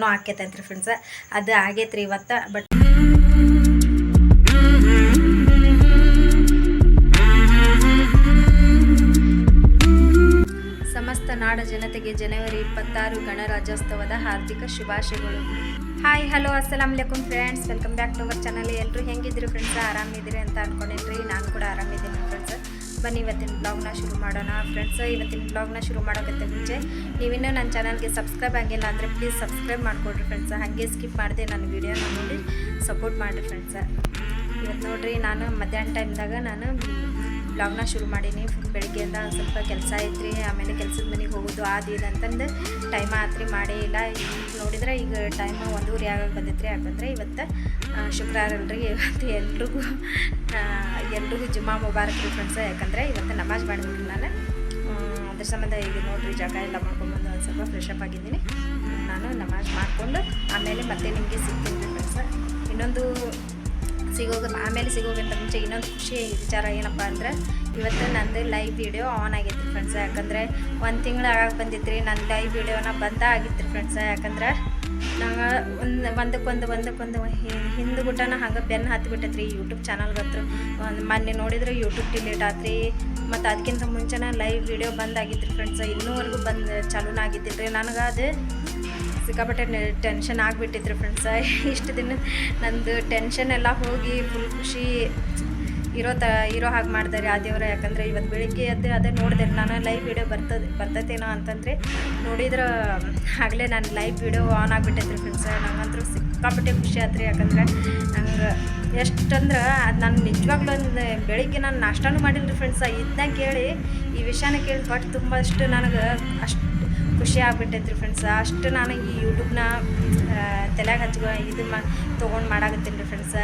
Loan ಆಕೈತಂತ್ರಿ friends ಅದು ಆಗೈತ್ರಿ ಇವತ್ತು ಬಟ್ ಸಮಸ್ತ ನಾಡ ಜನತೆಗೆ ಜನವರಿ ಇಪ್ಪತ್ತಾರು ಗಣರಾಜ್ಯೋತ್ಸವದ ಹಾರ್ದಿಕ ಶುಭಾಶಯಗಳು. ಹಾಯ್ ಹಲೋ ಅಸ್ಸಲಾಮ್ ಅಲೈಕುಮ್ friends welcome back to our channel ಎಲ್ಲರೂ ಹೆಂಗಿದ್ದೀರಿ ಫ್ರೆಂಡ್ಸ್ ಆರಾಮಿದ್ದೀರಿ ಅಂತ ಅಂದ್ಕೊಂಡಿದ್ರಿ ನಾನು ಕೂಡ ಆರಾಮಿದ್ದೀನಿ ಫ್ರೆಂಡ್ಸ್ ಬನ್ನಿ, ಇವತ್ತಿನ ಬ್ಲಾಗ್ನ ಶುರು ಮಾಡೋಣ. ಫ್ರೆಂಡ್ಸ್ ಇವತ್ತಿನ ಬ್ಲಾಗ್ನ ಶುರು ಮಾಡೋಕ್ಕಿಂತ ಮುಂಚೆ, ನೀವಿನ್ನೂ ನನ್ನ ಚಾನಲ್ಗೆ ಸಬ್ಸ್ಕ್ರೈಬ್ ಆಗಿಲ್ಲ ಅಂದರೆ ಪ್ಲೀಸ್ ಸಬ್ಸ್ಕ್ರೈಬ್ ಮಾಡಿಕೊಡ್ರಿ ಫ್ರೆಂಡ್ಸ್ ಹಾಗೆ ಸ್ಕಿಪ್ ಮಾಡಿದೆ ನನ್ನ ವೀಡಿಯೋನ ನೋಡಿ ಸಪೋರ್ಟ್ ಮಾಡಿರಿ ಫ್ರೆಂಡ್ಸ ಇವತ್ತು ನೋಡಿರಿ, ನಾನು ಮಧ್ಯಾಹ್ನ ಟೈಮ್ದಾಗ ನಾನು ಬ್ಲಾಗ್ನ ಶುರು ಮಾಡೀನಿ. ಬೆಳಿಗ್ಗೆಯಿಂದ ಸ್ವಲ್ಪ ಕೆಲಸ ಐತ್ರಿ, ಆಮೇಲೆ ಕೆಲ್ಸದ ಮನೆಗೆ ಹೋಗೋದು ಅದು ಇದು ಅಂತಂದು ಟೈಮ್ ಆತ್ರಿ, ಮಾಡೇ ಇಲ್ಲ. ಈಗ ನೋಡಿದ್ರೆ ಈಗ ಟೈಮ್ ಒಂದೂವರೆ ಯಾವಾಗ ಬಂದೈತ್ರಿ. ಯಾಕಂದರೆ ಇವತ್ತು ಶುಕ್ರವಾರ ಅಲ್ರಿ. ಇವತ್ತು ಎಲ್ರಿಗೂ ಎಲ್ರಿಗೂ ಜುಮ್ಮಾ ಮುಬಾರಕ್ ರೀ ಫ್ರೆಂಡ್ಸ್ ಯಾಕಂದರೆ ಇವತ್ತು ನಮಾಜ್ ಮಾಡಿಬಿಟ್ರಿ ನಾನು. ಅದ್ರ ಸಂಬಂಧ ಈಗ ನೋಡ್ರಿ, ಜಾಗ ಎಲ್ಲ ಮಾಡ್ಕೊಂಡ್ಬಂದು ಒಂದು ಸ್ವಲ್ಪ ಫ್ರೆಶ್ ಅಪ್ ಆಗಿದ್ದೀನಿ. ನಾನು ನಮಾಜ್ ಮಾಡಿಕೊಂಡು, ಆಮೇಲೆ ಮತ್ತೆ ನಿಮಗೆ ಸಿಗ್ತೀನಿ ಫ್ರೆಂಡ್ಸ್ ಇನ್ನೊಂದು ಸಿಗೋಗ ಆಮೇಲೆ ಸಿಗೋಗಿಂತ ಮುಂಚೆ ಇನ್ನೊಂದು ಖುಷಿ ವಿಚಾರ ಏನಪ್ಪ ಅಂದ್ರೆ, ಇವತ್ತು ನಂದು ಲೈವ್ ವಿಡಿಯೋ ಆನ್ ಆಗಿತ್ತು ಫ್ರೆಂಡ್ಸ್ ಯಾಕಂದರೆ ಒಂದು ತಿಂಗಳು ಆಗಾಗ ಬಂದಿತ್ತು ರೀ ನನ್ನ ಲೈವ್ ವಿಡಿಯೋನ ಬಂದ ಆಗಿತ್ತು ಫ್ರೆಂಡ್ಸ್ ಯಾಕಂದ್ರೆ ನಂಗೆ ಒಂದು ಒಂದಕ್ಕೊಂದು ಒಂದಕ್ಕೊಂದು ಹಿಂದ್ಗುಟ್ಟನ ಹಂಗೆ ಬೆನ್ನು ಹತ್ತಿ ರೀ ಯೂಟ್ಯೂಬ್ ಚಾನಲ್ ಹತ್ರ ಒಂದು ಮೊನ್ನೆ ನೋಡಿದ್ರೆ ಯೂಟ್ಯೂಬ್ ಡಿಲೀಟ್ ಆತ್ರಿ. ಮತ್ತು ಅದಕ್ಕಿಂತ ಮುಂಚೆನೇ ಲೈವ್ ವಿಡಿಯೋ ಬಂದಾಗಿತ್ತು ರೀ ಫ್ರೆಂಡ್ಸ್ ಇನ್ನೂವರೆಗೂ ಬಂದು ಚಾಲೂನ ಆಗಿದ್ದಿಲ್ಲ ರೀ ನನಗೆ ಅದು ಸಿಕ್ಕಾಪಟ್ಟೆ ಟೆನ್ಷನ್ ಆಗಿಬಿಟ್ಟಿದ್ರು ಫ್ರೆಂಡ್ಸ ಇಷ್ಟು ದಿನ ನಂದು ಟೆನ್ಷನ್ ಎಲ್ಲ ಹೋಗಿ ಫುಲ್ ಖುಷಿ ಇರೋ ತ, ಇರೋ ಹಾಗೆ ಮಾಡ್ತಾರೆ ಆ ದೇವ್ರ ಯಾಕಂದರೆ ಇವತ್ತು ಬೆಳಿಗ್ಗೆ ಅದು ಅದೇ ನೋಡಿದೆ, ನಾನು ಲೈವ್ ವಿಡಿಯೋ ಬರ್ತದೆ, ಬರ್ತೈತೇನೋ ಅಂತಂದರೆ ನೋಡಿದ್ರೆ ಆಗಲೇ ನಾನು ಲೈವ್ ವಿಡಿಯೋ ಆನ್ ಆಗಿಬಿಟ್ಟೈತ್ರಿ ಫ್ರೆಂಡ್ಸ ನಂಗಂತೂ ಸಿಕ್ಕಾಪಟ್ಟೆ ಖುಷಿ ಆತ್ರಿ. ಯಾಕಂದ್ರೆ ನಂಗೆ ಎಷ್ಟಂದ್ರೆ ಅದು ನಾನು ನಿಜವಾಗ್ಲೂ ಒಂದು ಬೆಳಿಗ್ಗೆ ನಾನು ನಾಷ್ಟನೂ ಮಾಡಿಲ್ಲ ರೀ ಫ್ರೆಂಡ್ಸ ಇದನ್ನ ಕೇಳಿ ಈ ವಿಷಯನ ಕೇಳಿ ಬಟ್ ತುಂಬ ಅಷ್ಟು ನನಗೆ ಅಷ್ಟು ಖುಷಿ ಆಗ್ಬಿಟ್ಟೈತ್ರಿ ಫ್ರೆಂಡ್ಸ್ ಅಷ್ಟು ನಾನು ಈ ಯೂಟ್ಯೂಬ್ನ ತಲೆಯಾಗ ಹಚ್ಕೊ ಇದು ಮಾ, ತೊಗೊಂಡು ಮಾಡಾಕತ್ತೀನಿ ರೀ ಫ್ರೆಂಡ್ಸ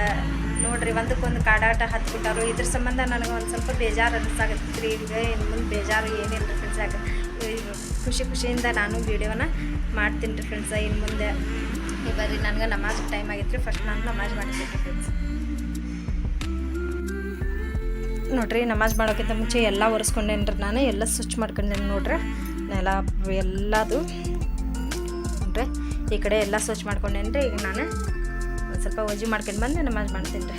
ನೋಡ್ರಿ, ಒಂದಕ್ಕೊಂದು ಕಾಡಾಟ ಹತ್ಬಿಟ್ಟಾರು. ಇದ್ರ ಸಂಬಂಧ ನನಗೆ ಒಂದು ಸ್ವಲ್ಪ ಬೇಜಾರು ಅನಿಸಾಗತ್ತೆ ರೀ ಈಗ ಇನ್ನು ಮುಂದೆ ಬೇಜಾರು ಏನಿಲ್ಲ ರೀ ಫ್ರೆಂಡ್ಸ್ ಯಾಕೆ ಖುಷಿ ಖುಷಿಯಿಂದ ನಾನು ವೀಡಿಯೋನ ಮಾಡ್ತೀನಿ ರೀ ಫ್ರೆಂಡ್ಸ ಇನ್ನು ಮುಂದೆ ಬರ್ರಿ ನನಗೆ ನಮಾಜ್ ಟೈಮ್ ಆಗಿತ್ತು ಫಸ್ಟ್ ನಾನು ನಮಾಜ್ ಮಾಡ್ತೀನಿ ರೀ ಫ್ರೆಂಡ್ಸ್ ನೋಡ್ರಿ, ನಮಾಜ್ ಮಾಡೋಕ್ಕಿಂತ ಮುಂಚೆ ಎಲ್ಲ ಒರೆಸ್ಕೊಂಡೇನ್ರಿ. ನಾನು ಎಲ್ಲ ಸ್ವಚ್ಛ ಮಾಡ್ಕೊಂಡೇನಿ ನೋಡ್ರಿ. ನೆಲ ಎಲ್ಲದು ಅಂದರೆ ಈ ಕಡೆ ಎಲ್ಲ ಸ್ವಚ್ಛ ಮಾಡ್ಕೊಂಡೇನ್ರಿ. ಈಗ ನಾನು ಸ್ವಲ್ಪ ಒಜ್ಜಿ ಮಾಡ್ಕೊಂಡು ಬಂದು ನಮಾಜ್ ಮಾಡ್ತೀನಿ ರೀ.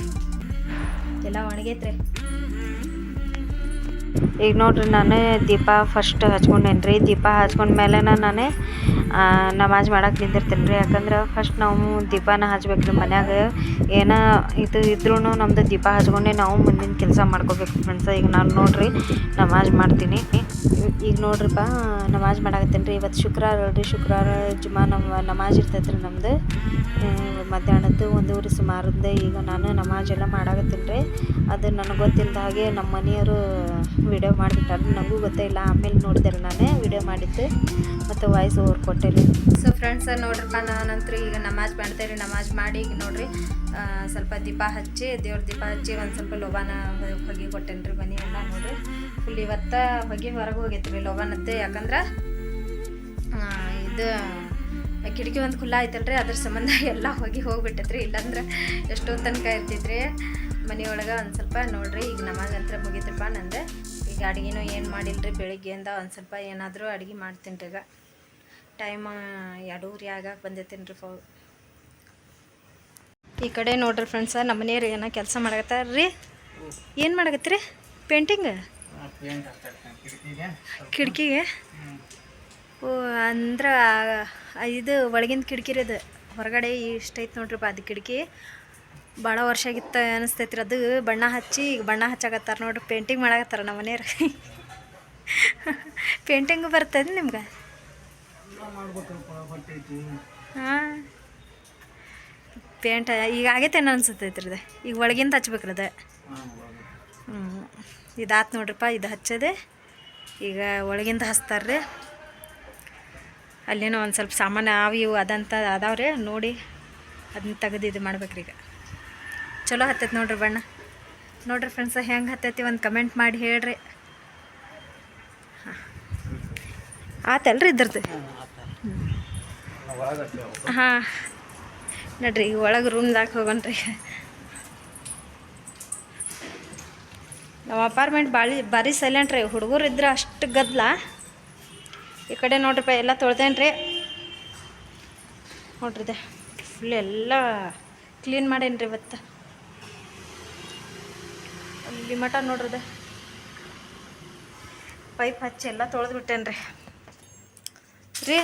ಎಲ್ಲ ಒಣಗೈತ್ರಿ. ಈಗ ನೋಡ್ರಿ ನಾನೇ ದೀಪ ಫಸ್ಟ್ ಹಚ್ಕೊಂಡೇನ್ರಿ. ದೀಪ ಹಚ್ಕೊಂಡ್ಮೇಲೆ ನಾನು ನಮಾಜ್ ಮಾಡಕ್ಕೆ ನಿಂದಿರ್ತೀನಿ ರೀ. ಯಾಕಂದ್ರೆ ಫಸ್ಟ್ ನಾವು ದೀಪನ ಹಚ್ಬೇಕು ರೀ ಮನ್ಯಾಗ. ಏನೋ ಇದು ಇದ್ರೂ ನಮ್ದು ದೀಪ ಹಚ್ಕೊಂಡೆ ನಾವು ಮುಂದಿನ ಕೆಲಸ ಮಾಡ್ಕೋಬೇಕು ಫ್ರೆಂಡ್ಸ್ ಈಗ ನಾನು ನೋಡ್ರಿ ನಮಾಜ್ ಮಾಡ್ತೀನಿ. ಈಗ ನೋಡ್ರಿಪ್ಪ ನಮಾಜ್ ಮಾಡಾಕತ್ತೀನಿ ರೀ. ಇವತ್ತು ಶುಕ್ರವಾರ ಅಲ್ರಿ. ಶುಕ್ರವಾರ ಜುಮಾ ನಮ್ಮ ನಮಾಜ್ ಇರ್ತೈತೆ ರೀ ನಮ್ಮದು ಮಧ್ಯಾಹ್ನದ್ದು ಒಂದೂವರೆ ಸುಮಾರಿಂದ ಈಗ ನಾನು ನಮಾಜ್ ಎಲ್ಲ ಮಾಡಾಕತ್ತೀನಿ ರೀ. ಅದು ನನಗೆ ಗೊತ್ತಿಲ್ಲದ ಹಾಗೆ ನಮ್ಮ ಮನೆಯವರು ವಿಡಿಯೋ ಮಾಡಿಬಿಟ್ಟಾರ. ನನಗೂ ಗೊತ್ತೇ ಇಲ್ಲ. ಆಮೇಲೆ ನೋಡಿದೆ ರೀ ನಾನೇ ವಿಡಿಯೋ ಮಾಡಿದ್ದು. ಮತ್ತು ವಾಯ್ಸ್ ಓವರ್ ಕೊಟ್ಟೆ ರೀ ಸೊ ಫ್ರೆಂಡ್ಸ್ ನೋಡ್ರಪ್ಪ ನಾನಂತೂ ಈಗ ನಮಾಜ್ ಮಾಡ್ತೇವೆ ರೀ ನಮಾಜ್ ಮಾಡಿ ಈಗ ನೋಡ್ರಿ ಸ್ವಲ್ಪ ದೀಪ ಹಚ್ಚಿ, ದೇವ್ರ ದೀಪ ಹಚ್ಚಿ ಒಂದು ಸ್ವಲ್ಪ ಲೋಬಾನ ಹೊಗೆ ಕೊಟ್ಟೇನಿ ರೀ ಮನೆ ಎಲ್ಲ ನೋಡ್ರಿ. ಫುಲ್ ಇವತ್ತು ಹೊಗೆ ಹೊರಗೆ ಹೋಗೈತೆ ರೀ ಲೋಬಾನದ್ದು. ಯಾಕಂದ್ರೆ ಇದು ಕಿಟಕಿ ಒಂದು ಖುಲ್ಲ ಐತಲ್ರಿ, ಅದ್ರ ಸಂಬಂಧ ಎಲ್ಲ ಹೋಗಿ ಹೋಗ್ಬಿಟ್ಟೈತ್ರಿ. ಇಲ್ಲಾಂದ್ರೆ ಎಷ್ಟೊಂದು ತನಕ ಇರ್ತಿದ್ರಿ ಮನೆಯೊಳಗೆ ಒಂದು ಸ್ವಲ್ಪ ನೋಡ್ರಿ, ಈಗ ನಮಾಜ್ ಅಂತ ಮುಗಿತ್ರಪ್ಪ ನಂದು. ಈಗ ಅಡುಗೆನೂ ಏನು ಮಾಡಿಲ್ರಿ, ಬೆಳಿಗ್ಗೆಯಿಂದ ಒಂದು ಸ್ವಲ್ಪ ಏನಾದರೂ ಅಡುಗೆ ಮಾಡ್ತೀನಿ ರೀ ಈಗ. ಟೈಮ್ ಎರಡೂವರೆ ಆಗಾಕ ಬಂದೈತೇನು ರೀ ಫೋ ಈ ಕಡೆ ನೋಡ್ರಿ ಫ್ರೆಂಡ್ಸ ನಮ್ಮ ಮನೆಯವ್ರು ಏನೋ ಕೆಲಸ ಮಾಡಕತ್ತಾರ ರೀ. ಏನು ಮಾಡಕತ್ತೀರಿ? ಪೇಂಟಿಂಗ್ ಕಿಟಕಿಗೆ. ಓ ಅಂದ್ರೆ ಇದು ಒಳಗಿಂದ ಕಿಟಕಿ ರೀ ಅದು. ಹೊರಗಡೆ ಇಷ್ಟು ಐತೆ ನೋಡ್ರಿಪ್ಪ ಅದು ಕಿಟಕಿ. ಭಾಳ ವರ್ಷ ಆಗಿತ್ತು ಅನಿಸ್ತೈತ್ರಿ ಅದು. ಬಣ್ಣ ಹಚ್ಚಿ ಈಗ ಬಣ್ಣ ಹಚ್ಚಾಕತ್ತಾರ ನೋಡ್ರಿ. ಪೇಂಟಿಂಗ್ ಮಾಡಕತ್ತಾರ ನಮ್ಮ ಮನೆಯವ್ರು. ಪೇಂಟಿಂಗ್ ಬರ್ತದೆ ನಿಮ್ಗೆ? ಪೇಂಟ್ ಈಗ ಆಗೈತೇನು ಅನ್ಸತೈತ್ರಿ ಇದು ಈಗ ಒಳಗಿಂದ ಹಚ್ಬೇಕ್ರಿ ಅದು. ಹ್ಞೂ ಇದಾತು ನೋಡ್ರಪ್ಪ ಇದು ಹಚ್ಚದೆ. ಈಗ ಒಳಗಿಂದ ಹಚ್ತಾರ್ರಿ. ಅಲ್ಲೇನೋ ಒಂದು ಸ್ವಲ್ಪ ಸಾಮಾನು ಅವು ಇವು ಅದಂತ ಅದಾವ್ರಿ ನೋಡಿ ಅದನ್ನ ತೆಗೆದು ಇದು ಮಾಡ್ಬೇಕ್ರಿ ಈಗ. ಚಲೋ ಹತ್ತೈತೆ ನೋಡ್ರಿ ಬಣ್ಣ. ನೋಡ್ರಿ ಫ್ರೆಂಡ್ಸ್ ಹೆಂಗೆ ಹತ್ತೈತಿ ಒಂದು ಕಮೆಂಟ್ ಮಾಡಿ ಹೇಳ್ರಿ. ಹಾಂ. ಆತಲ್ರಿ ಇದ್ರದ್ದು? ಹಾಂ. ನೋಡ್ರಿ, ಈಗ ಒಳಗೆ ರೂಮ್ದಾಗ ಹೋಗೋಣ್ರಿ. ನಮ್ಮ ಅಪಾರ್ಟ್ಮೆಂಟ್ ಭಾಳ ಭಾರಿ ಸೈಲೆಂಟ್ ರೀ. ಹುಡುಗರು ಇದ್ರೆ ಅಷ್ಟು ಗದ್ದಲ ಈ ಕಡೆ ನೋಡ್ರಿಪ್ಪ ಎಲ್ಲ ತೊಳ್ತೇನೆ ರೀ ನೋಡ್ರಿ ಇದೆ. ಫುಲ್ ಎಲ್ಲ ಕ್ಲೀನ್ ಮಾಡೇನಿ ರೀ ಇವತ್ತು. ಅಲ್ಲಿ ಮಠ ನೋಡ್ರಿದೆ ಪೈಪ್ ಹಚ್ಚಿ ಎಲ್ಲ ತೊಳೆದು ಬಿಟ್ಟೇನ್ರಿ. ರೀ,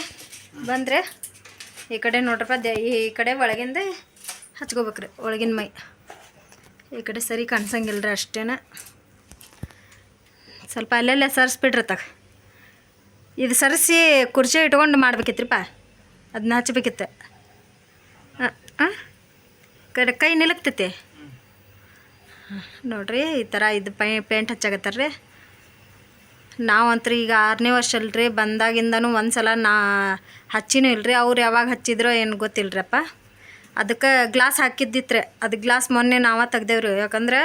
ಬಂದ್ರೆ? ಈ ಕಡೆ ನೋಡ್ರಪ್ಪ ದೇ ಈ ಕಡೆ ಒಳಗಿಂದ ಹಚ್ಕೋಬೇಕ್ರಿ, ಒಳಗಿನ ಮೈ. ಈ ಕಡೆ ಸರಿ ಕಾಣಿಸಂಗಿಲ್ಲ ರೀ ಅಷ್ಟೇನ. ಸ್ವಲ್ಪ ಅಲ್ಲೆಲ್ಲ ಸರಿಸ್ಬಿಡ್ರಿ ತಗ ಇದು ಸರಿಸಿ ಕುರ್ಚಿ ಇಟ್ಕೊಂಡು ಮಾಡ್ಬೇಕಿತ್ರಿಪ್ಪ ಅದನ್ನ ಹಚ್ಬೇಕಿತ್ತು. ಹಾಂ ಕಡೆ ಕೈ ನಿಲಕ್ತೈತಿ. ನೋಡ್ರಿ, ಈ ಥರ ಇದು ಪೈ ಪೇಂಟ್ ಹಚ್ಚಾಕತ್ತಾರ ನಾವಂತ್ರು ಈಗ ಆರನೇ ವರ್ಷ ಅಲ್ರಿ ಬಂದಾಗಿಂದನು ಒಂದು ಸಲ ನಾ ಹಚ್ಚಿನೂ ಇಲ್ರಿ. ಅವ್ರು ಯಾವಾಗ ಹಚ್ಚಿದ್ರೋ ಏನು ಗೊತ್ತಿಲ್ಲರಪ್ಪ ಅದಕ್ಕೆ ಗ್ಲಾಸ್ ಹಾಕಿದ್ದಿತ್ರಿ. ಅದು ಗ್ಲಾಸ್ ಮೊನ್ನೆ ನಾವೇ ತೆಗ್ದೇವ್ರಿ. ಯಾಕಂದ್ರೆ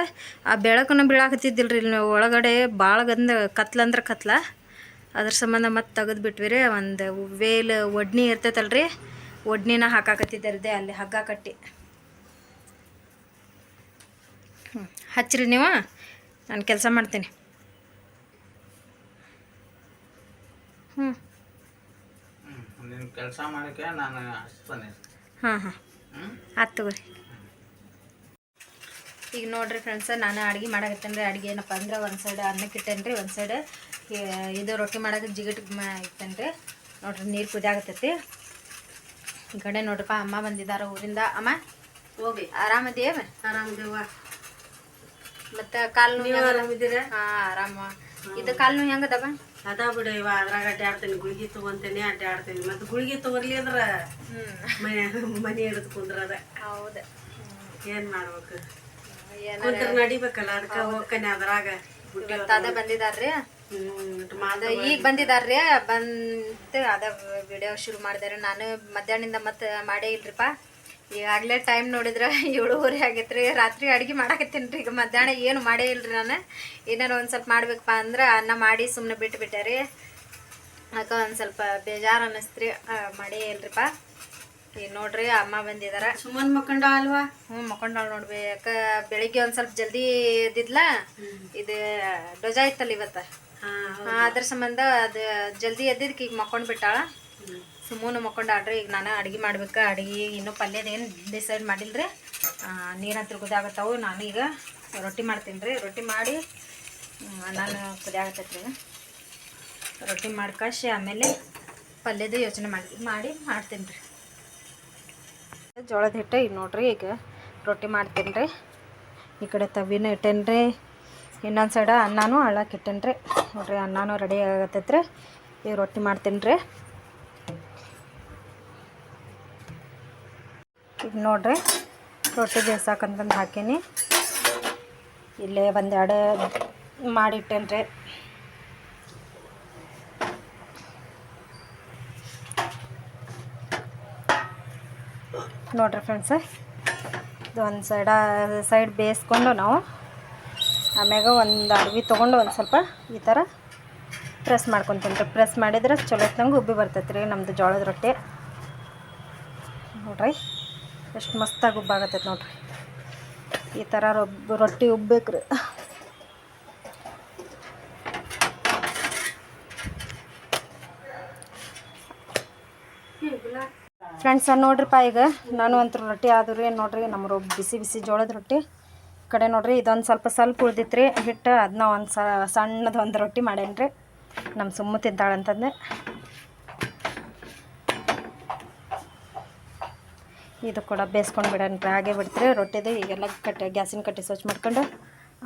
ಆ ಬೆಳಕನ್ನು ಬೀಳಾಕತ್ತಿದ್ದಿಲ್ರಿ ಇಲ್ಲಿ ಒಳಗಡೆ ಭಾಳ ಗಂದ ಕತ್ಲ ಅಂದ್ರೆ ಕತ್ಲ. ಅದ್ರ ಸಂಬಂಧ ಮತ್ತೆ ತೆಗೆದು ಬಿಟ್ವಿ ರೀ ಒಂದು ವೇಲ್ ಒಡ್ನಿ ಇರ್ತೈತಲ್ರಿ. ಒಡ್ನಿನ ಹಾಕಾಕತ್ತಿದ್ದಾರೆ ಅಲ್ಲಿ ಹಗ್ಗ ಕಟ್ಟಿ. ಹ್ಞೂ ಹಚ್ಚಿರಿ ನೀವು. ನಾನು ಕೆಲಸ ಮಾಡ್ತೀನಿ. ಹ್ಞೂ ನೀನು ಕೆಲಸ ಮಾಡೋಕ್ಕೆ ನಾನು ಹಚ್ತಾನೆ ಹಾಂ ಹಾಂ. ಆಯ್ತು ತಗೋರಿ. ಈಗ ನೋಡ್ರಿ ಫ್ರೆಂಡ್ಸ ನಾನು ಅಡುಗೆ ಮಾಡಾಕತ್ತೇನೆ ರೀ ಅಡುಗೆ ಏನಪ್ಪ ಅಂದ್ರೆ ಒಂದು ಸೈಡ್ ಅನ್ನಕ್ಕೆ ಇಟ್ಟೇನೆ ರೀ ಒಂದು ಸೈಡ್ ಇದು ರೊಟ್ಟಿ ಮಾಡೋಕೆ ಜಿಗಟ್ ಇಟ್ಟೇನೆ ರೀ ನೋಡ್ರಿ ನೀರು ಕುದಿಯಾಗತ್ತೈತಿ ಈ ಕಡೆ ನೋಡ್ರಪ್ಪ ಅಮ್ಮ ಬಂದಿದ್ದಾರೆ ಊರಿಂದ. ಅಮ್ಮ ಹೋಗಿ ಆರಾಮದೇವ ಆರಾಮದೇವ. ಮತ್ತು ಕಾಲು ನೋವು ಆರಾಮಿದ್ದೀರ? ಹಾಂ ಆರಾಮ. ಇದು ಕಾಲು ಹೆಂಗದವ ಅದ ಬಿಡು ಇವ ಅದ್ರಾಗ ಅಡ್ಡಾಡ್ತೀನಿ ಗುಳಿಗೆ ತಗೊಂತೇನೆ ಅಡ್ಡಾಡ್ತೀನಿ ಮತ್ತೆ ಗುಳಿಗೆ ತಗೊರ್ಲಿ ಅಂದ್ರ ಮನೆ ಮನೆ ಹಿಡಿದು ಕುಂದ್ರದ. ಹೌದು. ಏನ್ ಮಾಡ್ಬೇಕು? ಕುಂತ್ರ ನಡಿಬೇಕಲ್ಲ ಅದಕ್ಕೆ ಹೋಗ್ತಾನೆ ಅದ್ರಾಗ ಅದ ಅದ ಈಗ ಬಂದಿದಾರ್ರಿ? ಬಂತು ಅದ ವಿಡಿಯೋ ಶುರು ಮಾಡಿದಾರೆ. ನಾನು ಮಧ್ಯಾಹ್ನದಿಂದ ಮತ್ತೆ ಮಾಡೇ ಇಲ್ರಿಪ್ಪ ಈಗಾಗಲೇ ಟೈಮ್ ನೋಡಿದ್ರೆ ಏಳುವರೆ ಆಗೈತ್ರಿ. ರಾತ್ರಿ ಅಡುಗೆ ಮಾಡಾಕತ್ತೀನಿ ರೀ. ಈಗ ಮಧ್ಯಾಹ್ನ ಏನು ಮಾಡೇ ಇಲ್ರಿ ನಾನು. ಏನಾರು ಒಂದು ಸ್ವಲ್ಪ ಮಾಡ್ಬೇಕಪ್ಪ ಅಂದ್ರೆ ಅನ್ನ ಮಾಡಿ ಸುಮ್ಮನೆ ಬಿಟ್ಟು ಬಿಟ್ಟೆ ರೀ. ಅದಕ್ಕೆ ಒಂದು ಸ್ವಲ್ಪ ಬೇಜಾರು ಅನ್ನಿಸ್ತ್ರಿ ರೀ ಮಾಡೇ ಇಲ್ರಿಪ್ಪ ಈಗ ನೋಡ್ರಿ ಅಮ್ಮ ಬಂದಿದಾರ. ಸುಮ್ಮನೆ ಮಕ್ಕಂಡ ಅಲ್ವಾ? ಹ್ಞೂ ಮಕ್ಕೊಂಡಾಳ ನೋಡ್ರಿ ಯಾಕ ಬೆಳಿಗ್ಗೆ ಒಂದು ಸ್ವಲ್ಪ ಜಲ್ದಿ ಇದ್ದಿದ್ಲ ಇದು ಧ್ವಜ ಇತ್ತಲ್ಲ ಇವತ್ತು? ಅದ್ರ ಸಂಬಂಧ ಅದು ಜಲ್ದಿ ಎದ್ದಿದ್ದಕ್ಕೆ ಈಗ ಮಕ್ಕೊಂಡು ಬಿಟ್ಟಾಳ. ಸುಮ್ಮನೆ ಆಡ್ರಿ, ಈಗ ನಾನು ಅಡುಗೆ ಮಾಡ್ಬೇಕು, ಅಡುಗೆ ಇನ್ನೂ ಪಲ್ಯದ ಏನು ಡಿಸೈಡ್ ಮಾಡಿಲ್ಲರಿ ನೀರಂತ್ರ ಕುದಾಗತ್ತವು ನಾನು ಈಗ ರೊಟ್ಟಿ ಮಾಡ್ತೀನಿ ರೀ ರೊಟ್ಟಿ ಮಾಡಿ ನಾನು ಕುದಿಯಾಗತ್ತೈತ್ರಿ ರೊಟ್ಟಿ ಮಾಡ್ಕಶಿ, ಆಮೇಲೆ ಪಲ್ಯದ ಯೋಚನೆ ಮಾಡಿ ಮಾಡಿ ಮಾಡ್ತೀನಿ ರೀ ಜೋಳದ ಹಿಟ್ಟು ಈಗ ನೋಡ್ರಿ, ಈಗ ರೊಟ್ಟಿ ಮಾಡ್ತೀನಿ ರೀ ಈ ಕಡೆ ತವಿನ ಇಟ್ಟೇನಿ ರೀ ಇನ್ನೊಂದು ಸೈಡ ಅನ್ನನೂ ಅಳಕ್ಕೆ ಇಟ್ಟೇನಿ ರೀ ನೋಡ್ರಿ, ಅನ್ನನೂ ರೆಡಿ ಆಗತ್ತೈತೆ ರೀ ಈಗ ರೊಟ್ಟಿ ಮಾಡ್ತೀನಿ ರೀ ಈಗ ನೋಡ್ರಿ. ರೊಟ್ಟಿ ಬೇಯಿಸಾಕಂತಂದು ಹಾಕೀನಿ. ಇಲ್ಲೇ ಒಂದೆರಡು ಮಾಡಿಟ್ಟೇನ್ರಿ. ನೋಡ್ರಿ ಫ್ರೆಂಡ್ಸ್, ಇದು ಒಂದು ಸೈಡ, ಸೈಡ್ ಬೇಯಿಸ್ಕೊಂಡು ನಾವು ಆಮ್ಯಾಗ ಒಂದು ಅರ್ವಿ ತೊಗೊಂಡು ಒಂದು ಸ್ವಲ್ಪ ಈ ಥರ ಪ್ರೆಸ್ ಮಾಡ್ಕೊತೀನಿ ರೀ ಪ್ರೆಸ್ ಮಾಡಿದ್ರೆ ಚಲೋ ಹೊತ್ನಂಗೆ ಉಬ್ಬಿ ಬರ್ತೈತೆ ರೀ ನಮ್ಮದು ಜೋಳದ ರೊಟ್ಟಿ. ನೋಡ್ರಿ. ಎಷ್ಟು ಮಸ್ತಾಗಿ ಉಬ್ಬಾಗತ್ತೈತೆ ನೋಡ್ರಿ. ಈ ಥರ ರೊಬ್ಬ ರೊಟ್ಟಿ ಉಬ್ಬೇಕ್ರಿ. ಫ್ರೆಂಡ್ಸ ನೋಡ್ರಿಪ್ಪ ಈಗ. ನಾನು ಅಂತೂ ರೊಟ್ಟಿ ಆದ್ರೂ ನೋಡ್ರಿ ನಮ್ಮ ರೊಬ್ಬ ಬಿಸಿ ಬಿಸಿ ಜೋಳದ ರೊಟ್ಟಿ. ಕಡೆ ನೋಡ್ರಿ, ಇದೊಂದು ಸ್ವಲ್ಪ ಸ್ವಲ್ಪ ರೀ ಹಿಟ್ಟು ಅದನ್ನ ಒಂದು ಸಣ್ಣದೊಂದು ಸಣ್ಣದು ಒಂದು ರೊಟ್ಟಿ ಮಾಡೇನಿ ರೀ ನಮ್ಮ ಸುಮ್ಮ ತಿಂತಾಳಂತಂದೆ ಇದು ಕೂಡ ಬೇಯಿಸ್ಕೊಂಡು ಬಿಡೋಣ. ರೀ ಹಾಗೆ ಬಿಡ್ತೀರಿ ರೊಟ್ಟಿದು? ಈಗೆಲ್ಲ ಕಟ್ಟಿ ಗ್ಯಾಸಿನ ಕಟ್ಟಿ ಸ್ವಚ್ಛ ಮಾಡ್ಕೊಂಡು.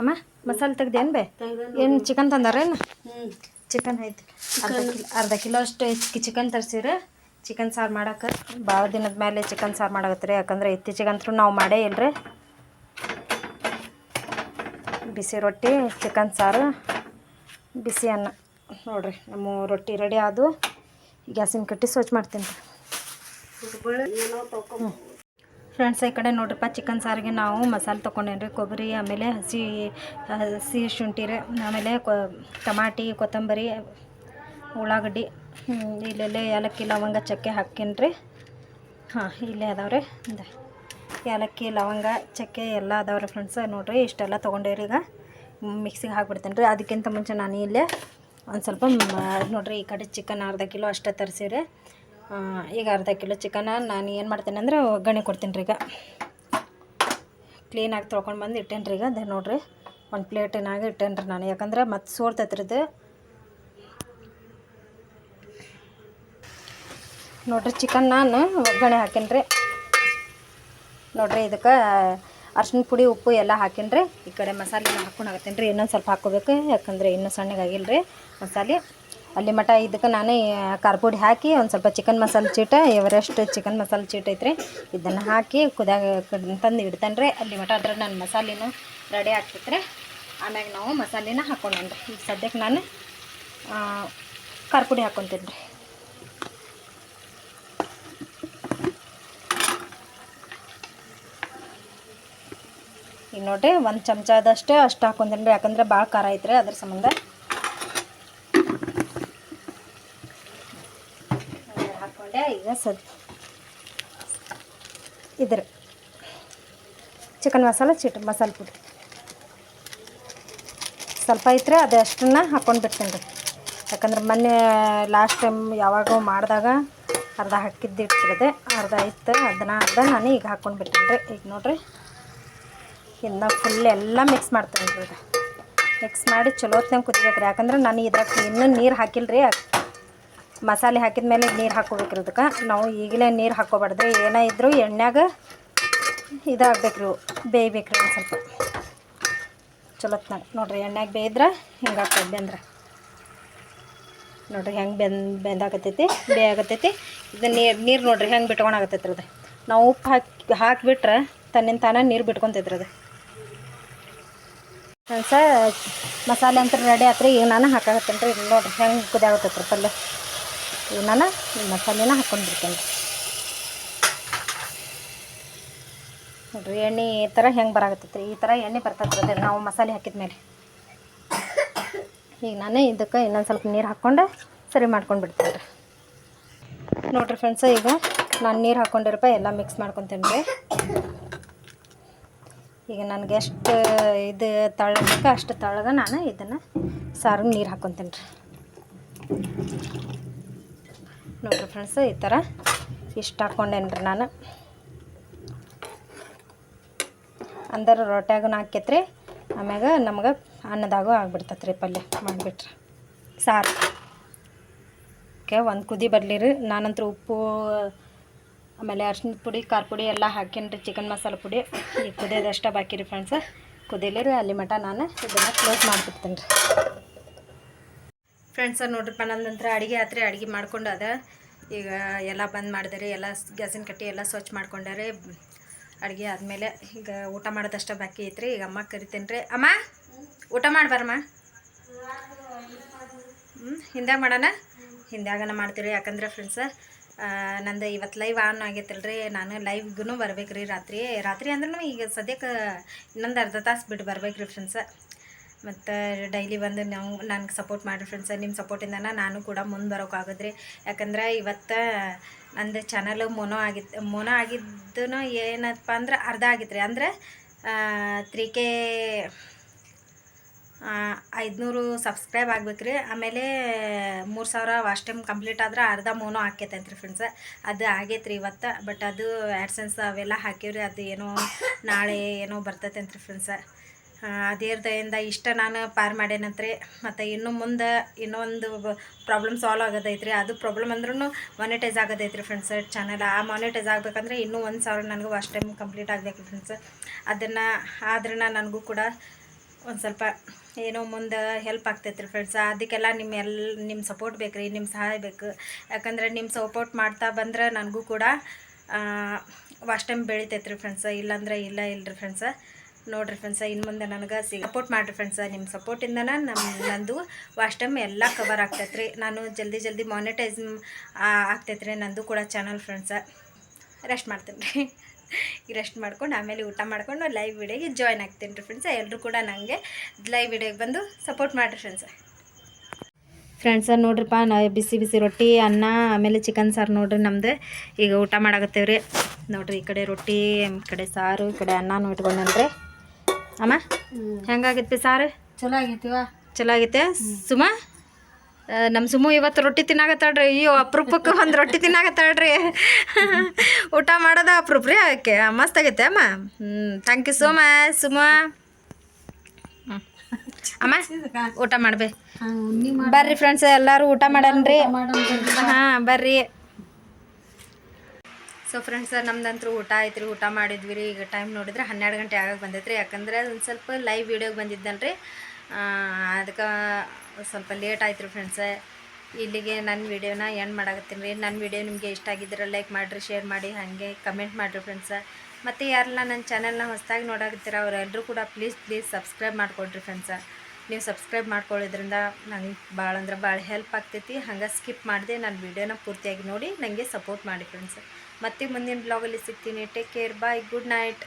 ಅಮ್ಮ ಮಸಾಲೆ ತೆಗ್ದೇನು ಬೇ? ಏನು ಚಿಕನ್ ತಂದಾರೇನು ಚಿಕನ್ ಐತಿ ಅರ್ಧ ಕಿಲೋ ಅರ್ಧ ಕಿಲೋ ಅಷ್ಟು ಚಿಕನ್ ತರಿಸಿರಿ. ಚಿಕನ್ ಸಾರು ಮಾಡೋಕೆ. ಭಾಳ ದಿನದ ಮೇಲೆ ಚಿಕನ್ ಸಾರು ಮಾಡಕತ್ತೀರಿ. ಯಾಕಂದ್ರೆ ಇತ್ತೀಚೆಗಂತೂ ನಾವು ಮಾಡೇ ಇಲ್ರಿ. ಬಿಸಿ ರೊಟ್ಟಿ ಚಿಕನ್ ಸಾರು ಬಿಸಿ ಅನ್ನ. ನೋಡಿರಿ ನಮ್ಮ ರೊಟ್ಟಿ ರೆಡಿ ಆದು ಗ್ಯಾಸಿನ ಕಟ್ಟಿ ಸ್ವಚ್ಛ ಮಾಡ್ತೀನಿ. ಫ್ರೆಂಡ್ಸ್, ಈ ಕಡೆ ನೋಡ್ರಿಪ್ಪ, ಚಿಕನ್ ಸಾರಿಗೆ ನಾವು ಮಸಾಲೆ ತೊಗೊಂಡೇನ್ರಿ, ಕೊಬ್ಬರಿ, ಆಮೇಲೆ ಹಸಿ ಹಸಿ ಶುಂಠಿ ರೀ ಆಮೇಲೆ ಕೊ ಟಮಾಟಿ, ಕೊತ್ತಂಬರಿ, ಉಳ್ಳಾಗಡ್ಡಿ ಇಲ್ಲೆಲ್ಲ ಏಲಕ್ಕಿ, ಲವಂಗ, ಚಕ್ಕೆ ಹಾಕೀನಿ ರೀ ಹಾಂ, ಇಲ್ಲೇ ಅದಾವ್ರಿ. ಅಂದೆ ಏಲಕ್ಕಿ, ಲವಂಗ, ಚಕ್ಕೆ ಎಲ್ಲ ಅದಾವ್ರಿ ಫ್ರೆಂಡ್ಸ್, ನೋಡಿರಿ, ಇಷ್ಟೆಲ್ಲ ತೊಗೊಂಡೇವ್ರಿ ಈಗ. ಮಿಕ್ಸಿಗೆ ಹಾಕ್ಬಿಡ್ತೇನೆ ರೀ ಅದಕ್ಕಿಂತ ಮುಂಚೆ ನಾನು ಇಲ್ಲೇ ಒಂದು ಸ್ವಲ್ಪ ನೋಡಿರಿ, ಈ ಕಡೆ ಚಿಕನ್ ಅರ್ಧ ಕಿಲೋ ಅಷ್ಟೇ ತರಿಸಿವ್ರಿ. ಈಗ ಅರ್ಧ ಕಿಲೋ ಚಿಕನ ನಾನು ಏನು ಮಾಡ್ತೇನೆ ಅಂದ್ರೆ ಒಗ್ಗರಣೆ ಕೊಡ್ತೀನಿ ರೀ ಈಗ. ಕ್ಲೀನಾಗಿ ತೊಳ್ಕೊಂಡು ಬಂದು ಇಟ್ಟೇನಿ ರೀ ಈಗ. ಅದೇ ನೋಡಿರಿ, ಒಂದು ಪ್ಲೇಟಿನಾಗೆ ಇಟ್ಟೇನಿ ರೀ ನಾನು. ಯಾಕಂದ್ರೆ ಮತ್ತೆ ಸೋರ್ತೈತ್ರಿದು ನೋಡಿರಿ ಚಿಕನ್ ನಾನು ಒಗ್ಗರಣೆ ಹಾಕೀನಿ ರೀ. ನೋಡಿರಿ ಇದಕ್ಕೆ ಅರ್ಶಿನ ಪುಡಿ, ಉಪ್ಪು ಎಲ್ಲ ಹಾಕೀನಿ ರೀ. ಈ ಕಡೆ ಮಸಾಲೆ ಹಾಕೊಂಡು ಹಾಕ್ತೀನಿ ರೀ. ಇನ್ನೊಂದು ಸ್ವಲ್ಪ ಹಾಕೋಬೇಕು ಯಾಕಂದ್ರೆ ಇನ್ನೂ ಸಣ್ಣಗಾಗಿಲ್ಲ ರೀ ಮಸಾಲೆ. ಅಲ್ಲಿ ಮಠ ಇದಕ್ಕೆ ನಾನು ಖಾರ ಪುಡಿ ಹಾಕಿ ಒಂದು ಸ್ವಲ್ಪ ಚಿಕನ್ ಮಸಾಲೆ ಚೀಟ ಎವರೆಸ್ಟ್ ಚಿಕನ್ ಮಸಾಲೆ ಚೀಟ ಐತ್ರಿ. ಇದನ್ನು ಹಾಕಿ ಕುದಾಗ ತಂದು ಇಡ್ತಾನೆ ರೀ. ಅಲ್ಲಿ ಮಟ ಅದ್ರ ನನ್ನ ಮಸಾಲೆನೂ ರೆಡಿ ಆಗ್ತೈತ್ರಿ. ಆಮ್ಯಾಗ ನಾವು ಮಸಾಲೆನ ಹಾಕೊಂಡೇನಿ ರೀ. ಈಗ ಸದ್ಯಕ್ಕೆ ನಾನು ಆ, ಖಾರ ಪುಡಿ ಹಾಕ್ಕೊತೀನಿ ರೀ. ಈಗ ನೋಡಿರಿ ಒಂದು ಚಮಚದಷ್ಟೇ ಅಷ್ಟು ಹಾಕೊಂತೀನಿ ರೀ. ಯಾಕಂದ್ರೆ ಭಾಳ ಖಾರ ಐತ್ರಿ ಅದ್ರ ಸಂಬಂಧ. ಹಾಕ್ಕೊಂಡೆ ಈಗ ಸದ್ ಇದ್ರ. ಚಿಕನ್ ಮಸಾಲ, ಚಿಟ್ ಮಸಾಲೆ ಪುಡಿ. ಸ್ವಲ್ಪ ಐತ್ರಿ ಅದು ಅಷ್ಟನ್ನ ಹಾಕ್ಕೊಂಡು ಬಿಡ್ತೀನಿ ರೀ. ಯಾಕಂದ್ರೆ ಮೊನ್ನೆ ಲಾಸ್ಟ್ ಟೈಮ್ ಯಾವಾಗ ಮಾಡಿದಾಗ ಅರ್ಧ ಹಾಕಿದ್ದು ಇಟ್ಟಿದೆ ಅರ್ಧ ಇತ್ತು ಅದನ್ನ ಅರ್ಧ ನಾನು ಈಗ ಹಾಕ್ಕೊಂಡು ರೀ. ಈಗ ನೋಡಿರಿ. ಇನ್ನು ಫುಲ್ ಎಲ್ಲ ಮಿಕ್ಸ್ ಮಾಡ್ತೀನಿ ರೀ ಮಿಕ್ಸ್ ಮಾಡಿ ಚಲೋ ಹೊತ್ನಾಗ ಕುದಿಬೇಕು ರೀ ಯಾಕಂದ್ರೆ ನಾನು ಇದ್ರಾಗ ಇನ್ನೂ ನೀರು ಹಾಕಿಲ್ಲ ರೀ ಮಸಾಲೆ ಹಾಕಿದ ಮೇಲೆ ನೀರು ಹಾಕ್ಕೋಬೇಕ್ರಿ ಅದಕ್ಕೆ. ನಾವು ಈಗಲೇ ನೀರು ಹಾಕ್ಕೋಬಾರ್ದು ಏನೇ ಇದ್ದರೂ ಎಣ್ಣೆಗ ಇದಾಗ್ಬೇಕು ರೀ ಬೇಯ್ಬೇಕು ರೀ ಒಂದು ಸ್ವಲ್ಪ. ಚಲೋತ್ನಾಗ ನೋಡ್ರಿ ಎಣ್ಣೆಗೆ ಬೇಯಿದ್ರೆ ಹಿಂಗೆ ಆಗ್ತದೆ ಬೆಂದ್ರೆ. ನೋಡ್ರಿ, ಹೆಂಗೆ ಬೆಂದ್ ಬೆಂದಾಗತ್ತೈತಿ ಬೇಯಾಗತ್ತೈತಿ ಇದು ನೀರು ನೀರು ನೋಡ್ರಿ ಹೆಂಗೆ ಬಿಟ್ಕೊಳಕತ್ತೈತ್ರಿ ಅದು. ನಾವು ಉಪ್ಪು ಹಾಕಿ, ಹಾಕಿಬಿಟ್ರೆ ತನ್ನಿಂದ ತಾನೇ ನೀರು ಬಿಟ್ಕೊತೈತ್ರಿ ಅದು. ಸರ್, ಮಸಾಲೆ ಅಂತ ರೆಡಿ ಆತ್ರಿ. ಈಗ ನಾನು ಹಾಕಾಕತ್ತೇನೆ ರೀ. ನೋಡ್ರಿ, ಹೆಂಗೆ ಕುದಿಯಾಗತ್ತೈತ್ರಿ ಪಲ್ಯ. ನಾನು ಮಸಾಲೆನ ಹಾಕ್ಕೊಂಡು ಬಿಡ್ತೇನೆ ರೀ ನೋಡ್ರಿ, ಎಣ್ಣೆ ಈ ಥರ ಹೆಂಗೆ ಬರಾಕತ್ತೈತ್ರಿ? ಈ ಥರ ಎಣ್ಣೆ ಬರ್ತೈತ್ರಿ ನಾವು ಮಸಾಲೆ ಹಾಕಿದ ಮೇಲೆ. ಈಗ ನಾನೇ ಇದಕ್ಕೆ ಇನ್ನೊಂದು ಸ್ವಲ್ಪ ನೀರು ಹಾಕ್ಕೊಂಡು ಸರಿ ಮಾಡ್ಕೊಂಡು ಬಿಡ್ತೀನಿ ರೀ. ನೋಡಿರಿ ಫ್ರೆಂಡ್ಸ ಈಗ ನಾನು ನೀರು ಹಾಕ್ಕೊಂಡಿರಪ್ಪ ಎಲ್ಲ ಮಿಕ್ಸ್ ಮಾಡ್ಕೊತೀನಿ ರೀ. ಈಗ ನನಗೆ ಎಷ್ಟು ಇದು ತಳಬೇಕು ಅಷ್ಟು ತಳಗ ನಾನು ಇದನ್ನು ಸಾರಿಗೆ ನೀರು ಹಾಕ್ಕೊತೀನಿ ರೀ. ನೋಡಿರಿ ಫ್ರೆಂಡ್ಸ್ ಈ ಥರ ಇಷ್ಟು ಹಾಕ್ಕೊಂಡೇನ್ರಿ ನಾನು. ಅಂದ್ರೆ ರೊಟ್ಯಾಗೂ ಹಾಕೈತ್ರಿ ಆಮ್ಯಾಗ ನಮ್ಗೆ ಅನ್ನದಾಗೂ ಆಗ್ಬಿಡ್ತೈತೆ ರೀ ಪಲ್ಯ ಮಾಡಿಬಿಟ್ರೆ. ಸಾರು. ಓಕೆ, ಒಂದು ಕುದಿ ಬರಲಿ ರೀ ನಾನಂತರ ಉಪ್ಪು, ಆಮೇಲೆ ಅರ್ಶಿನ ಪುಡಿ, ಖಾರ ಪುಡಿ ಎಲ್ಲ ಹಾಕೀನಿ ಚಿಕನ್ ಮಸಾಲೆ ಪುಡಿ. ಈ ಕುದಿಯೋದಷ್ಟೇ ಬಾಕಿ ರೀ ಫ್ರೆಂಡ್ಸ್ ಕುದಿಲಿರಿ, ಅಲ್ಲಿ ಮಟ ನಾನು ಇದನ್ನು ಕ್ಲೋಸ್ ಮಾಡಿಬಿಡ್ತೀನಿ ರೀ ಫ್ರೆಂಡ್ಸ ನೋಡ್ರಿಪ್ಪ ನಂತರ ಅಡುಗೆ ಆತ್ರಿ, ಅಡುಗೆ ಮಾಡ್ಕೊಂಡು ಅದ. ಈಗ ಎಲ್ಲ ಬಂದ್ ಮಾಡಿದರೆ, ಎಲ್ಲ ಗ್ಯಾಸಿನ ಕಟ್ಟಿ ಎಲ್ಲ ಸ್ವಚ್ಛ ಮಾಡ್ಕೊಂಡಾರೆ. ಅಡುಗೆ ಆದಮೇಲೆ ಈಗ ಊಟ ಮಾಡೋದಷ್ಟೇ ಬಾಕಿ ಐತ್ರಿ. ಈಗ ಅಮ್ಮ ಕರಿತೇನೆ ರೀ. ಅಮ್ಮ, ಊಟ ಮಾಡ್ಬಾರಮ್ಮ ಹ್ಞೂ ಹಿಂದಾಗ ಮಾಡೋಣ? ಹಿಂದಾಗನ ಮಾಡ್ತೀರಿ ಯಾಕಂದ್ರೆ ಫ್ರೆಂಡ್ಸ ನಂದು ಇವತ್ತು ಲೈವ್ ಆನ್ ಆಗೈತಲ್ರಿ. ನಾನು ಲೈವ್ಗೂ ಬರ್ಬೇಕು ರೀ ರಾತ್ರಿ. ರಾತ್ರಿ ಅಂದ್ರೂ ಈಗ ಸದ್ಯಕ್ಕೆ ಇನ್ನೊಂದು ಅರ್ಧ ತಾಸು ಬಿಟ್ಟು ಬರ್ಬೇಕು ರೀ ಫ್ರೆಂಡ್ಸ ಮತ್ತು ಡೈಲಿ ಬಂದು ನಾವು, ನನಗೆ ಸಪೋರ್ಟ್ ಮಾಡಿರಿ ಫ್ರೆಂಡ್ಸ ನಿಮ್ಮ ಸಪೋರ್ಟಿಂದನ ನಾನು ಕೂಡ ಮುಂದೆ ಬರೋಕ್ಕಾಗದ್ರಿ ಯಾಕಂದ್ರೆ ಇವತ್ತು ನಂದು ಚಾನಲ್ ಮೊನೋ ಆಗಿತ್ತು ಮೊನೋ ಆಗಿದ್ದು ಏನಪ್ಪ ಅಂದ್ರೆ ಅರ್ಧ ಆಗಿತ್ತು ರೀ ಅಂದ್ರೆ ತ್ರೀ ಕೆ ಐದುನೂರು ಸಬ್ಸ್ಕ್ರೈಬ್ ಆಗ್ಬೇಕು ರೀ ಆಮೇಲೆ ಮೂರು ಸಾವಿರ ವಾಚ್ ಟೈಮ್ ಕಂಪ್ಲೀಟ್ ಆದ್ರೆ ಅರ್ಧ ಮೋನೋ ಆಕೈತಂತ ರೀ ಫ್ರೆಂಡ್ಸ್ ಅದು ಆಗೈತೆ ರೀ ಇವತ್ತು. ಬಟ್ ಅದು ಆ್ಯಡ್ಸೆನ್ಸ್ ಅವೆಲ್ಲ ಹಾಕಿವ್ರಿ. ಅದು ಏನೋ ನಾಳೆ ಏನೋ ಬರ್ತೈತೆ ಅಂತ ರೀ ಫ್ರೆಂಡ್ಸ ಅದೇರ್ ದಯಿಂದ ಇಷ್ಟ ನಾನು ಪಾರ್ ಮಾಡೇನಂತ್ರಿ ಮತ್ತು ಇನ್ನು ಮುಂದೆ ಇನ್ನೊಂದು ಪ್ರಾಬ್ಲಮ್ ಸಾಲ್ವ್ ಆಗೋದೈತ್ರಿ. ಅದು ಪ್ರಾಬ್ಲಮ್ ಅಂದ್ರೂ ಮಾನಿಟೈಸ್ ಆಗೋದೈತ್ರಿ ಫ್ರೆಂಡ್ಸ್ ಚಾನಲ್ ಆ ಮಾನಿಟೈಸ್ ಆಗಬೇಕಂದ್ರೆ ಇನ್ನೂ ಒಂದು ಸಾವಿರ ನನಗೂ ಅಷ್ಟು ಟೈಮ್ ಕಂಪ್ಲೀಟ್ ಆಗಬೇಕು ಫ್ರೆಂಡ್ಸ್ ಅದನ್ನು ಆದ್ರೆ ನನಗೂ ಕೂಡ ಒಂದು ಸ್ವಲ್ಪ ಏನೋ ಮುಂದೆ ಹೆಲ್ಪ್ ಆಗ್ತೈತ್ರಿ ಫ್ರೆಂಡ್ಸ್ ಅದಕ್ಕೆಲ್ಲ ನಿಮ್ಮ ಎಲ್ಲ ನಿಮ್ಮ ಸಪೋರ್ಟ್ ಬೇಕು ನಿಮ್ಮ ಸಹಾಯ ಬೇಕು. ಯಾಕಂದರೆ ನಿಮ್ಮ ಸಪೋರ್ಟ್ ಮಾಡ್ತಾ ಬಂದ್ರೆ ನನಗೂ ಕೂಡ ವಾಸ್ಟ್ ಟೈಮ್ ಬೆಳಿತೈತೆ ರೀ ಫ್ರೆಂಡ್ಸ್ ಇಲ್ಲಾಂದ್ರೆ ಇಲ್ಲ ಇಲ್ಲರಿ ಫ್ರೆಂಡ್ಸ ನೋಡಿರಿ ಫ್ರೆಂಡ್ಸ ಇನ್ನು ಮುಂದೆ ನನಗೆ ಸಿ ಸಪೋರ್ಟ್ ಮಾಡಿರಿ ಫ್ರೆಂಡ್ಸ ನಿಮ್ಮ ಸಪೋರ್ಟಿಂದನ ನಮ್ಮ ನಂದು ವಾಷ್ಟಮ್ ಟೈಮ್ ಎಲ್ಲ ಕವರ್ ಆಗ್ತೈತೆ ನಾನು ಜಲ್ದಿ ಜಲ್ದಿ ಮಾನಿಟೈಸ್ ಆಗ್ತೈತೆ ರೀ ನಂದು ಕೂಡ ಚಾನಲ್ ಫ್ರೆಂಡ್ಸ ರೆಸ್ಟ್ ಮಾಡ್ತೀನಿ ರೀ. ಈಗ ರೆಸ್ಟ್ ಮಾಡ್ಕೊಂಡು ಆಮೇಲೆ ಊಟ ಮಾಡ್ಕೊಂಡು ಲೈವ್ ವಿಡಿಯೋಗೆ ಜಾಯ್ನ್ ಆಗ್ತೀನಿ ರೀ ಫ್ರೆಂಡ್ಸ ಎಲ್ಲರೂ ಕೂಡ ನನಗೆ ಲೈವ್ ವಿಡಿಯೋಗೆ ಬಂದು ಸಪೋರ್ಟ್ ಮಾಡಿರಿ ಫ್ರೆಂಡ್ಸ ಫ್ರೆಂಡ್ಸ ನೋಡ್ರಿಪ್ಪ ನಾ ಬಿಸಿ ಬಿಸಿ ರೊಟ್ಟಿ, ಅನ್ನ, ಆಮೇಲೆ ಚಿಕನ್ ಸಾರು ನೋಡ್ರಿ ನಮ್ದು. ಈಗ ಊಟ ಮಾಡಾಕತ್ತೇವೆ ರೀ ನೋಡ್ರಿ, ಈ ಕಡೆ ರೊಟ್ಟಿ, ಈ ಕಡೆ ಸಾರು, ಈ ಕಡೆ ಅನ್ನನೂ ಇಟ್ಕೊಂಡೇನ್ರಿ ಅಮ್ಮ? ಹೆಂಗಾಗೈತಿ ಸಾರು? ಚಲೋ ಆಗೈತಿವ ಚಲೋ ಆಗೈತೆ ಸುಮಾ ನಮ್ಮ ಸುಮು ಇವತ್ತು ರೊಟ್ಟಿ ತಿನ್ನಾಗತ್ತಾಳ್ರಿ ಅಯ್ಯೋ ಅಪರೂಪಕ್ಕೆ ಒಂದು ರೊಟ್ಟಿ ತಿನ್ನಾಗತ್ತಾಳ್ರಿ ಊಟ ಮಾಡೋದ ಅಪರೂಪ ರೀ ಆಕೆ. ಮಸ್ತ್ ಆಗೈತೆ ಅಮ್ಮ. ಹ್ಞೂ ಥ್ಯಾಂಕ್ ಯು ಸೋ ಮಚ್ ಸುಮ. ಅಮ್ಮ ಊಟ ಮಾಡ್ಬೇ. ಬರ್ರಿ ಫ್ರೆಂಡ್ಸ್ ಎಲ್ಲರೂ ಊಟ ಮಾಡನ್ರಿ. ಹಾಂ ಬರ್ರಿ. ಸೊ ಫ್ರೆಂಡ್ಸ್ ನಮ್ದಂತೂ ಊಟ ಆಯ್ತು ರೀ ಊಟ ಮಾಡಿದ್ವಿ ರೀ ಈಗ ಟೈಮ್ ನೋಡಿದ್ರೆ ಹನ್ನೆರಡು ಗಂಟೆ ಆಗಕ್ಕೆ ಬಂದೈತೆ ರೀ ಯಾಕಂದ್ರೆ ಒಂದು ಸ್ವಲ್ಪ ಲೈವ್ ವೀಡಿಯೋಗೆ ರೀ ಅದಕ್ಕೆ ಸ್ವಲ್ಪ ಲೇಟ್ ಆಯ್ತು ರೀ ಫ್ರೆಂಡ್ಸ ಇಲ್ಲಿಗೆ ನನ್ನ ವೀಡಿಯೋನ ಎಂಡ್ ಮಾಡಾಕತ್ತೀನಿ ರೀ. ನನ್ನ ವೀಡಿಯೋ ನಿಮಗೆ ಇಷ್ಟ ಆಗಿದ್ರೆ ಲೈಕ್ ಮಾಡಿರಿ ಶೇರ್ ಮಾಡಿ, ಹಾಗೆ ಕಮೆಂಟ್ ಮಾಡಿರಿ ಫ್ರೆಂಡ್ಸ ಮತ್ತು ಯಾರೆಲ್ಲ ನನ್ನ ಚಾನಲ್ನ ಹೊಸದಾಗಿ ನೋಡಾಕತ್ತೀರ ಅವರೆಲ್ಲರೂ ಕೂಡ ಪ್ಲೀಸ್ ಪ್ಲೀಸ್ ಸಬ್ಸ್ಕ್ರೈಬ್ ಮಾಡಿಕೊಡ್ರಿ ಫ್ರೆಂಡ್ಸ ನೀವು ಸಬ್ಸ್ಕ್ರೈಬ್ ಮಾಡ್ಕೊಳ್ಳೋದ್ರಿಂದ ನಂಗೆ ಭಾಳ ಅಂದ್ರೆ ಭಾಳ ಹೆಲ್ಪ್ ಆಗ್ತೈತಿ. ಹಂಗೆ ಸ್ಕಿಪ್ ಮಾಡಿದೆ ನಾನು ವೀಡಿಯೋನ ಪೂರ್ತಿಯಾಗಿ ನೋಡಿ ನನಗೆ ಸಪೋರ್ಟ್ ಮಾಡಿ ಫ್ರೆಂಡ್ಸ್ ಮತ್ತೆ ಮುಂದಿನ ಬ್ಲಾಗಲ್ಲಿ ಸಿಗ್ತೀನಿ. Take care bye good night